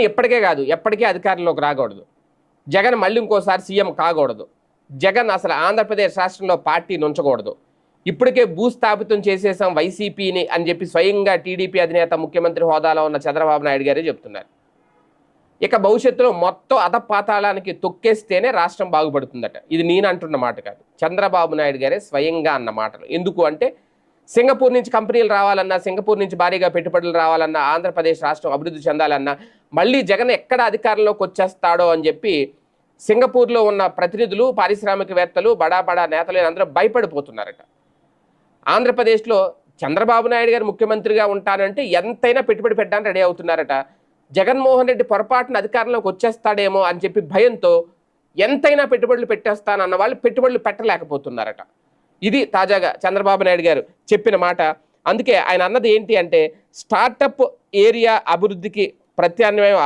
ఎప్పటికే కాదు ఎప్పటికే అధికారంలోకి రాకూడదు. జగన్ మళ్ళీ ఇంకోసారి సీఎం కాకూడదు. జగన్ అసలు ఆంధ్రప్రదేశ్ రాష్ట్రంలో పార్టీని ఉంచకూడదు ఇప్పటికే భూస్థాపితం చేసేసాం వైసీపీని అని చెప్పి స్వయంగా టీడీపీ అధినేత ముఖ్యమంత్రి హోదాలో ఉన్న చంద్రబాబు నాయుడు గారే చెప్తున్నారు. ఇక భవిష్యత్తులో మొత్తం అధపాతాళానికి తొక్కేస్తేనే రాష్ట్రం బాగుపడుతుందట. ఇది నేను అంటున్న మాట కాదు. చంద్రబాబు నాయుడు గారే స్వయంగా అన్న మాటలు. ఎందుకు అంటే సింగపూర్ నుంచి కంపెనీలు రావాలన్నా సింగపూర్ నుంచి భారీగా పెట్టుబడులు రావాలన్నా ఆంధ్రప్రదేశ్ రాష్ట్రం అభివృద్ధి చెందాలన్నా మళ్ళీ జగన్ ఎక్కడ అధికారంలోకి వచ్చేస్తాడో అని చెప్పి సింగపూర్లో ఉన్న ప్రతినిధులు పారిశ్రామికవేత్తలు బడా బడా నేతలు అందరూ భయపడిపోతున్నారట. ఆంధ్రప్రదేశ్లో చంద్రబాబు నాయుడు గారు ముఖ్యమంత్రిగా ఉంటానంటే ఎంతైనా పెట్టుబడి పెట్టడానికి రెడీ అవుతున్నారట. జగన్మోహన్ రెడ్డి పొరపాటున అధికారంలోకి వచ్చేస్తాడేమో అని చెప్పి భయంతో ఎంతైనా పెట్టుబడులు పెట్టేస్తానన్న వాళ్ళు పెట్టుబడులు పెట్టలేకపోతున్నారట. ఇది తాజాగా చంద్రబాబు నాయుడు గారు చెప్పిన మాట. అందుకే ఆయన అన్నది ఏంటి అంటే స్టార్టప్ ఏరియా అభివృద్ధికి ప్రత్యామ్నాయం